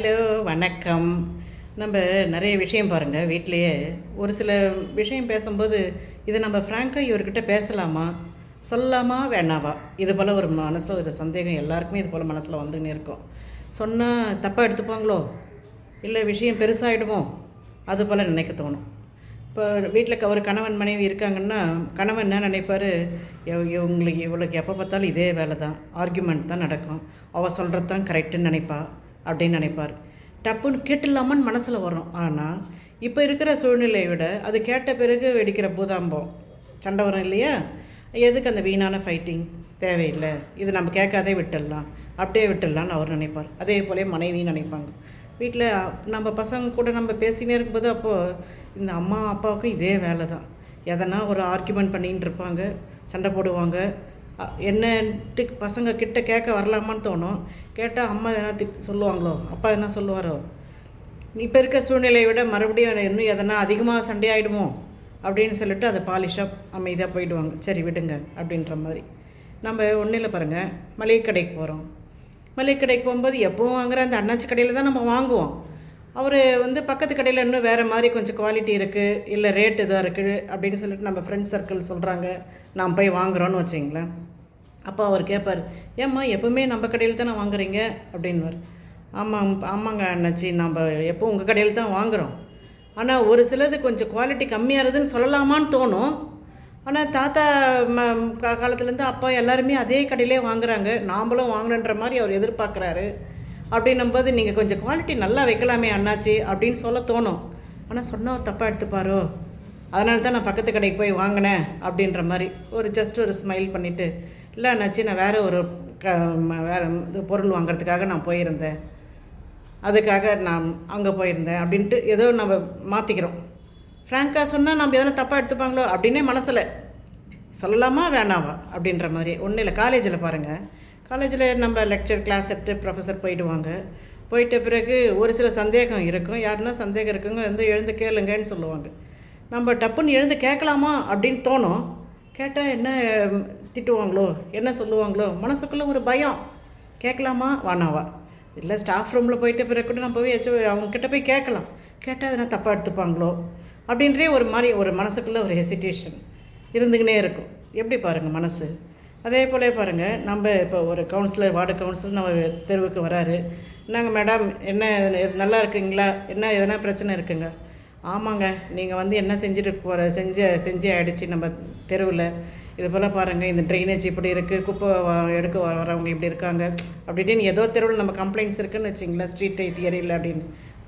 Hello வணக்கம். நம்ம நிறைய விஷயம் பாருங்கள் வீட்டிலையே ஒரு சில விஷயம் பேசும்போது இதை நம்ம ஃப்ராங்காக இவர்கிட்ட பேசலாமா? சொல்லலாமா வேணாவா? இது போல் ஒரு மனசில் ஒரு சந்தேகம் எல்லாருக்குமே இது போல் மனசில் வந்துன்னு இருக்கும். சொன்னால் தப்பாக எடுத்துப்பாங்களோ? இல்லை விஷயம் பெருசாகிடுமோ அது போல் நினைக்க தோணும். இப்போ வீட்டில் ஒரு கணவன் மனைவி இருக்காங்கன்னா கணவன் என்ன நினைப்பார்? இவங்களுக்கு இவளுக்கு எப்போ பார்த்தாலும் இதே வேலை தான் ஆர்கியூமெண்ட் தான் நடக்கும். அவள் சொல்கிறது தான் கரெக்டுன்னு நினைப்பா. அப்படின்னு நினைப்பார். டப்புன்னு கேட்டுடலாமான்னு மனசில் வரும். ஆனால் இப்போ இருக்கிற சூழ்நிலையை விட அது கேட்ட பிறகு வெடிக்கிற பூதாம்பம் சண்டை வரும் இல்லையா? எதுக்கு அந்த வீணான ஃபைட்டிங் தேவையில்லை. இது நம்ம கேட்காதே விட்டுடலாம். அப்படியே விட்டுடலான்னு அவர் நினைப்பார். அதே போலே மனைவியும் நினைப்பாங்க. வீட்டில் நம்ம பசங்க கூட நம்ம பேசினே இருக்கும்போது அப்போது இந்த அம்மா அப்பாவுக்கும் இதே வேலை தான் எதனா ஒரு ஆர்கியூமெண்ட் பண்ணின்னு இருப்பாங்க சண்டை போடுவாங்க. என்னன்ட்டு பசங்க கிட்ட கேட்க வரலாமான்னு தோணும். கேட்டால் அம்மா எதனா திட் சொல்லுவாங்களோ? அப்பா எதனா சொல்லுவாரோ? இப்போ இருக்க சூழ்நிலையை விட மறுபடியும் இன்னும் எதனா அதிகமாக சண்டையாயிடுமோ அப்படின்னு சொல்லிட்டு அதை பாலிஷாக அமைதியாக போயிடுவாங்க. சரி விடுங்க அப்படின்ற மாதிரி. நம்ம ஒன்றும் இல்லை பாருங்கள் மளிகை கடைக்கு போகிறோம் மளிகை கடைக்கு போகும்போது எப்பவும் வாங்குற அந்த அண்ணாச்சி கடையில் தான் நம்ம வாங்குவோம். அவர் வந்து பக்கத்து கடையில் இன்னும் வேறு மாதிரி கொஞ்சம் குவாலிட்டி இருக்குது இல்லை ரேட் இதாக இருக்குது அப்படின்னு சொல்லிட்டு நம்ம ஃப்ரெண்ட்ஸ் சர்க்கிள் சொல்கிறாங்க நாம் போய் வாங்குகிறோன்னு வச்சிங்களேன் அப்போ அவர் கேட்பார் ஏம்மா எப்பவுமே நம்ம கடையில் தானே வாங்குறீங்க? அப்படின்வார் ஆமாம் ஆமாங்க அண்ணாச்சி நம்ம எப்போ உங்கள் கடையில் தான் வாங்குகிறோம் ஆனால் ஒரு சிலது கொஞ்சம் குவாலிட்டி கம்மியாக இருக்குதுன்னு சொல்லலாமான்னு தோணும். ஆனால் தாத்தா ம கா- காலத்துலேருந்து அப்பா எல்லாருமே அதே கடையிலே வாங்குறாங்க. நாமளும் வாங்கணுன்ற மாதிரி அவர் எதிர்பார்க்குறாரு. அப்படின்னும்போது நீங்கள் கொஞ்சம் குவாலிட்டி நல்லா வைக்கலாமே அண்ணாச்சி அப்படின்னு சொல்ல தோணும். ஆனால் சொன்னவர் தப்பாக எடுத்துப்பாரோ? அதனால தான் நான் பக்கத்து கடைக்கு போய் வாங்கினேன் அப்படின்ற மாதிரி ஒரு ஜஸ்ட் ஒரு ஸ்மைல் பண்ணிவிட்டு இல்லை அண்ணாச்சி நான் வேறு ஒரு க ம- இது பொருள் வாங்குறதுக்காக நான் போயிருந்தேன். அதுக்காக நான் அங்கே போயிருந்தேன் அப்படின்ட்டு ஏதோ நம்ம மாற்றிக்கிறோம் ஃப்ராங்காக சொன்னால் நம்ம எதனா தப்பாக எடுத்துப்பாங்களோ அப்படின்னே மனசில் சொல்லலாமா வேணாவா அப்படின்ற மாதிரி. ஒன்றும் இல்லை காலேஜில் பாருங்கள் காலேஜில் நம்ம லெக்சர் கிளாஸ் எடுத்து ப்ரொஃபஸர் போயிடுவாங்க. போயிட்ட பிறகு ஒரு சில சந்தேகம் இருக்கும். யாருன்னா சந்தேகம் இருக்குங்க வந்து எழுந்து கேளுங்கன்னு சொல்லுவாங்க. நம்ம டப்புன்னு எழுந்து கேட்கலாமா அப்படின்னு தோணும். கேட்டால் என்ன திட்டுவாங்களோ? என்ன சொல்லுவாங்களோ? மனசுக்குள்ளே ஒரு பயம். கேட்கலாமா? வானாவா இல்லை ஸ்டாஃப் ரூமில் போயிட்டு பிறகு கூட நம்ம போய் ஏதாச்சும் அவங்க கிட்ட போய் கேட்கலாம். கேட்டால் எதனா தப்பாக எடுத்துப்பாங்களோ? அப்படின்றே ஒரு மாதிரி ஒரு மனசுக்குள்ளே ஒரு ஹெசிடேஷன் இருந்துக்கினே இருக்கும். எப்படி பாருங்கள் மனசு? அதே போல பாருங்கள் நம்ம இப்போ ஒரு கவுன்சிலர் வார்டு கவுன்சிலர் நம்ம தெருவுக்கு வராரு. என்னங்க மேடம் என்ன நல்லா இருக்குங்களா? என்ன எதனா பிரச்சனை இருக்குங்க? ஆமாங்க நீங்கள் வந்து என்ன செஞ்சுட்டு போகிற செஞ்ச செஞ்சு ஆகிடுச்சி நம்ம தெருவில். இது போல் பாருங்கள் இந்த ட்ரைனேஜ் இப்படி இருக்குது குப்பை எடுக்க வரவங்க இப்படி இருக்காங்க. அப்படின்னு ஏதோ தெருவில் நம்ம கம்ப்ளைண்ட்ஸ் இருக்குன்னு வச்சிங்களேன் ஸ்ட்ரீட் லைட் ஏரியில் அப்படின்னு.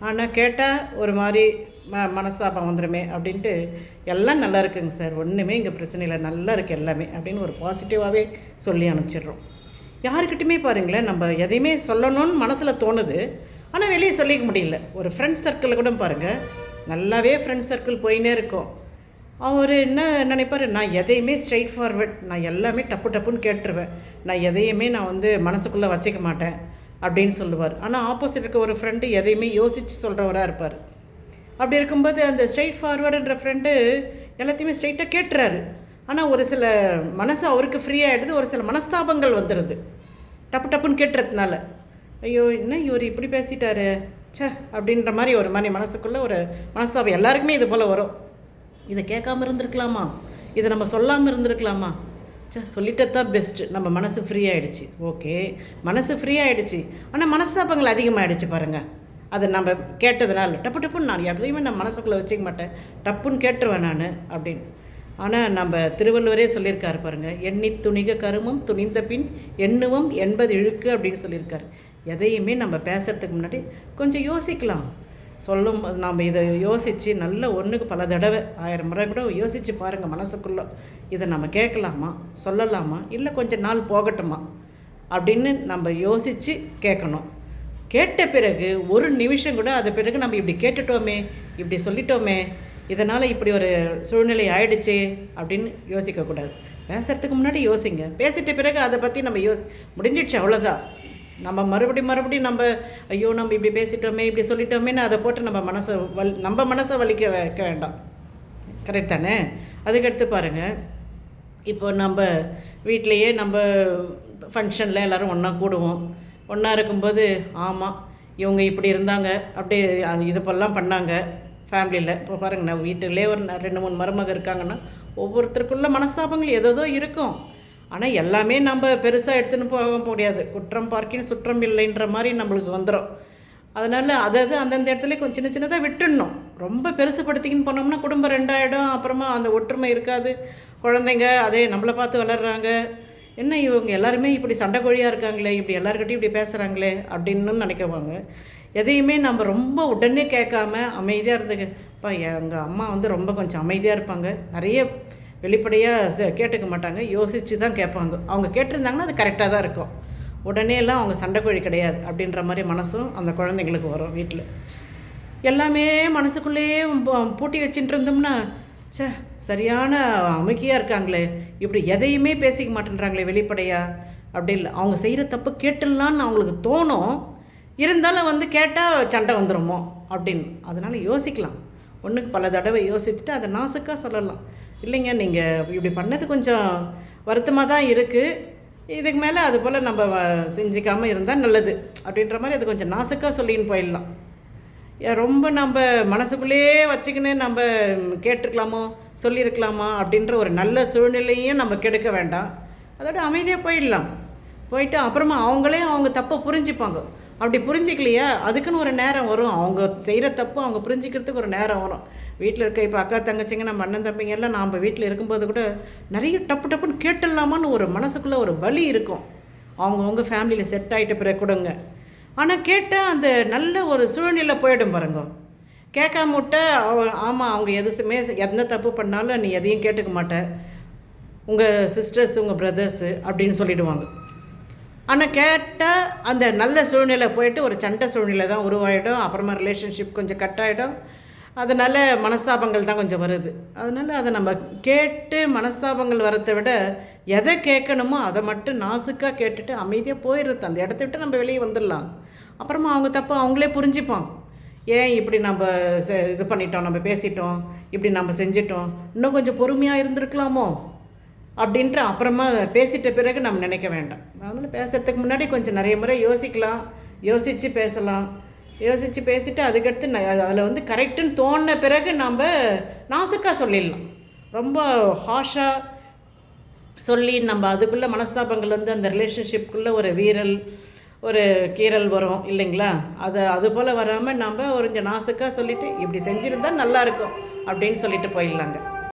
ஆனால் கேட்டால் ஒரு மாதிரி ம மனசாபம் வந்துடுமே அப்படின்ட்டு எல்லாம் நல்லா இருக்குங்க சார். ஒன்றுமே இங்கே பிரச்சனை இல்லை. நல்லா இருக்குது எல்லாமே அப்படின்னு ஒரு பாசிட்டிவாகவே சொல்லி அனுப்பிச்சிடுறோம். யாருக்கிட்டுமே பாருங்களேன் நம்ம எதையுமே சொல்லணும்னு மனசில் தோணுது. ஆனால் வெளியே சொல்லிக்க முடியல. ஒரு ஃப்ரெண்ட் சர்க்கிளில் கூட பாருங்கள் நல்லாவே ஃப்ரெண்ட் சர்க்கிள் போயின்னே இருக்கும். அவர் என்ன நினைப்பார்? நான் எதையுமே ஸ்ட்ரைட் ஃபார்வர்ட் நான் எல்லாமே டப்பு டப்புன்னு கேட்டுருவேன். நான் எதையுமே நான் வந்து மனசுக்குள்ளே வச்சுக்க மாட்டேன் அப்படின்னு சொல்லுவார். ஆனால் ஆப்போசிட் இருக்க ஒரு ஃப்ரெண்டு எதையுமே யோசித்து சொல்கிறவராக இருப்பார். அப்படி இருக்கும்போது அந்த ஸ்ட்ரைட் ஃபார்வர்டுன்ற ஃப்ரெண்டு எல்லாத்தையுமே ஸ்ட்ரைட்டாக கேட்டுறாரு. ஆனால் ஒரு சில மனசு அவருக்கு ஃப்ரீயாகிடுது ஒரு சில மனஸ்தாபங்கள் வந்துடுது டப்பு டப்புன்னு கேட்டுறதுனால. ஐயோ என்ன இவர் இப்படி பேசிட்டாரு? ச்சே அப்படின்ற மாதிரி ஒரு மாதிரி மனசுக்குள்ளே ஒரு மனஸ்தாபம் எல்லாருக்குமே இது போல் வரும். இதை கேட்காம இருந்திருக்கலாமா? இதை நம்ம சொல்லாமல் இருந்திருக்கலாமா? ச்சே சொல்லிட்டது தான் பெஸ்ட்டு நம்ம மனசு ஃப்ரீ ஓகே மனசு ஃப்ரீ ஆயிடுச்சு. ஆனால் மனஸ்தாபங்கள் அதிகமாகிடுச்சு பாருங்கள் அதை நம்ம கேட்டதுனால டப்பு டப்புன்னு நான் எதையுமே நான் மனசுக்குள்ளே வச்சுக்க மாட்டேன். டப்புன்னு கேட்டுருவேன் நான் அப்படின்னு. ஆனால் நம்ம திருவள்ளுவரே சொல்லியிருக்காரு பாருங்கள் எண்ணி துணிக கருமம் துணிந்த பின் எண்ணுவோம் எண்பது இழுக்கு அப்படின்னு சொல்லியிருக்காரு. எதையுமே நம்ம பேசுகிறதுக்கு முன்னாடி கொஞ்சம் யோசிக்கலாம். சொல்லும் நாம் இதை யோசித்து நல்ல ஒன்றுக்கு பல தடவை ஆயிரம் முறை கூட யோசித்து பாருங்கள் மனசுக்குள்ளே. இதை நம்ம கேட்கலாமா? சொல்லலாமா? இல்லை கொஞ்சம் நாள் போகட்டுமா? அப்படின்னு நம்ம யோசித்து கேட்கணும். கேட்ட பிறகு ஒரு நிமிஷம் கூட அது பிறகு நம்ம இப்படி கேட்டுட்டோமே இப்படி சொல்லிட்டோமே இதனால் இப்படி ஒரு சூழ்நிலை ஆயிடுச்சு அப்படின்னு யோசிக்கக்கூடாது. பேசுறதுக்கு முன்னாடி யோசிங்க. பேசிட்ட பிறகு அதை பற்றி நம்ம யோசி முடிஞ்சிடுச்சு அவ்வளோதான் நம்ம மறுபடியும் மறுபடியும் நம்ம ஐயோ நம்ம இப்படி பேசிட்டோமே இப்படி சொல்லிட்டோமேன்னு அதை போட்டு நம்ம மனசை வல் நம்ம மனசை வலிக்க வைக்க வேண்டாம். கரெக்ட் தானே? அதுக்கடுத்து பாருங்கள் இப்போ நம்ம வீட்டிலையே நம்ம ஃபங்க்ஷனில் எல்லோரும் ஒன்றா கூடுவோம். ஒன்றா இருக்கும்போது ஆமாம் இவங்க இப்படி இருந்தாங்க அப்படியே அது இது போலாம் பண்ணாங்க. ஃபேமிலியில் இப்போ பாருங்க நான் வீட்டிலே ஒரு ரெண்டு மூணு மருமக இருக்காங்கன்னா ஒவ்வொருத்தருக்குள்ள மனஸ்தாபங்கள் ஏதோ இருக்கும். ஆனால் எல்லாமே நம்ம பெருசாக எடுத்துன்னு போக முடியாது. குற்றம் பார்க்கின் சுற்றம் இல்லைன்ற மாதிரி நம்மளுக்கு வந்துடும் அதனால் அதாவது அந்தந்த இடத்துல கொஞ்சம் சின்ன சின்னதாக விட்டுடணும். ரொம்ப பெருசுப்படுத்திக்கின்னு போனோம்னா குடும்பம் ரெண்டாயிடும். அப்புறமா அந்த ஒற்றுமை இருக்காது. குழந்தைங்க அதே நம்மளை பார்த்து வளர்கிறாங்க என்ன இவங்க எல்லாருமே இப்படி சண்டை கோழியாக இருக்காங்களே இப்படி எல்லாருக்கிட்டையும் இப்படி பேசுகிறாங்களே அப்படின்னு நினைக்குவாங்க எதையுமே நம்ம ரொம்ப உடனே கேட்காம அமைதியாக இருந்துக்கப்பா எங்கள் அம்மா வந்து ரொம்ப கொஞ்சம் அமைதியாக இருப்பாங்க. நிறைய வெளிப்படையாக கேட்டுக்க மாட்டாங்க. யோசித்து தான் கேட்பாங்க. அவங்க கேட்டிருந்தாங்கன்னா அது கரெக்டாக தான் இருக்கும். உடனே எல்லாம் அவங்க சண்டைக்கோழி கிடையாது அப்படின்ற மாதிரி மனசும் அந்த குழந்தைங்களுக்கு வரும் வீட்டில் எல்லாமே மனசுக்குள்ளேயே பூ- பூட்டி வச்சுட்டு இருந்தோம்னா சே சரியான அமைக்கியாக இருக்காங்களே. இப்படி எதையுமே பேசிக்க மாட்டேன்றாங்களே வெளிப்படையா. அப்படி இல்லை. அவங்க செய்கிற தப்பு கேட்டுடலான்னு அவங்களுக்கு தோணும். இருந்தாலும் வந்து கேட்டால் சண்டை வந்துடுமோ அப்படின்னு. அதனால் யோசிக்கலாம். ஒன்றுக்கு பல தடவை யோசிச்சுட்டு அதை நாசுக்காக சொல்லலாம். இல்லைங்க நீங்கள் இப்படி பண்ணது கொஞ்சம் வருத்தமாக தான் இருக்குது இதுக்கு மேலே அது போல் நம்ம செஞ்சுக்காமல் இருந்தால் நல்லது. அப்படின்ற மாதிரி அது கொஞ்சம் நாசுக்காக சொல்லின்னு போயிடலாம். ஏன் ரொம்ப நம்ம மனசுக்குள்ளேயே வச்சுக்கின்னு நம்ம கேட்டிருக்கலாமோ சொல்லியிருக்கலாமா அப்படின்ற ஒரு நல்ல சூழ்நிலையும் நம்ம கெடுக்க வேண்டாம். அதோட அமைதியாக போயிடலாம். போயிட்டு அப்புறமா அவங்களே அவங்க தப்பை புரிஞ்சுப்பாங்க. அப்படி புரிஞ்சிக்கலையா அதுக்குன்னு ஒரு நேரம் வரும். அவங்க செய்கிற தப்பு அவங்க புரிஞ்சிக்கிறதுக்கு ஒரு நேரம் வரும். வீட்டில் இருக்க இப்போ அக்கா தங்கச்சிங்க நம்ம அண்ணன் தம்பிங்க எல்லாம் நாம் வீட்டில் இருக்கும்போது கூட நிறைய டப்பு டப்புன்னு கேட்டுடலாமான்னு ஒரு மனசுக்குள்ளே ஒரு வலி இருக்கும். அவங்கவுங்க ஃபேமிலியில் செட் ஆகிட்ட பிறகு கொடுங்க. ஆனால் கேட்டால் அந்த நல்ல ஒரு சூழ்நிலை போயிடும் பாருங்க. கேட்காம விட்டா ஆமாம் அவங்க எதுவுமே எந்த தப்பு பண்ணாலும் நீ எதையும் கேட்டுக்க மாட்ட. உங்கள் சிஸ்டர்ஸ் உங்கள் பிரதர்ஸு அப்படின்னு சொல்லிடுவாங்க. ஆனால் கேட்டால் அந்த நல்ல சூழ்நிலை போயிட்டு ஒரு சண்டை சூழ்நிலை தான் உருவாயிடும். அப்புறமா ரிலேஷன்ஷிப் கொஞ்சம் கட் ஆகிடும் அதனால் மனஸ்தாபங்கள் தான் கொஞ்சம் வருது. அதனால் அதை நம்ம கேட்டு மனஸ்தாபங்கள் வரதை விட எதை கேட்கணுமோ அதை மட்டும் நாசுக்காக கேட்டுட்டு அமைதியாக போயிடுறது அந்த இடத்த விட்டு நம்ம வெளியே வந்துடலாம். அப்புறமா அவங்க தப்பு அவங்களே புரிஞ்சுப்பாங்க. ஏன் இப்படி நம்ம செ- இது பண்ணிட்டோம் நம்ம பேசிட்டோம் இப்படி நம்ம செஞ்சிட்டோம் இன்னும் கொஞ்சம் பொறுமையாக இருந்திருக்கலாமோ? அப்படின்ட்டு அப்புறமா பேசிட்ட பிறகு நம்ம நினைக்க வேண்டாம். அதனால் பேசுறதுக்கு முன்னாடி கொஞ்சம் நிறைய முறை யோசிக்கலாம் யோசித்து பேசலாம். யோசித்து பேசிவிட்டு அதுக்கடுத்து அதில் வந்து கரெக்டுன்னு தோணின பிறகு நம்ம நாசுக்காக சொல்லிடலாம். ரொம்ப ஹாஷாக சொல்லி நம்ம அதுக்குள்ளே மனஸ்தாபங்கள் வந்து அந்த ரிலேஷன்ஷிப்குள்ளே ஒரு வீரல் ஒரு கீறல் வரும் இல்லைங்களா? அதை அது போல் வராமல் நம்ம ஒரு கொஞ்சம் நாசுக்காக சொல்லிவிட்டு இப்படி செஞ்சுருந்தா நல்லாயிருக்கும் அப்படின்னு சொல்லிட்டு போயிடலாங்க.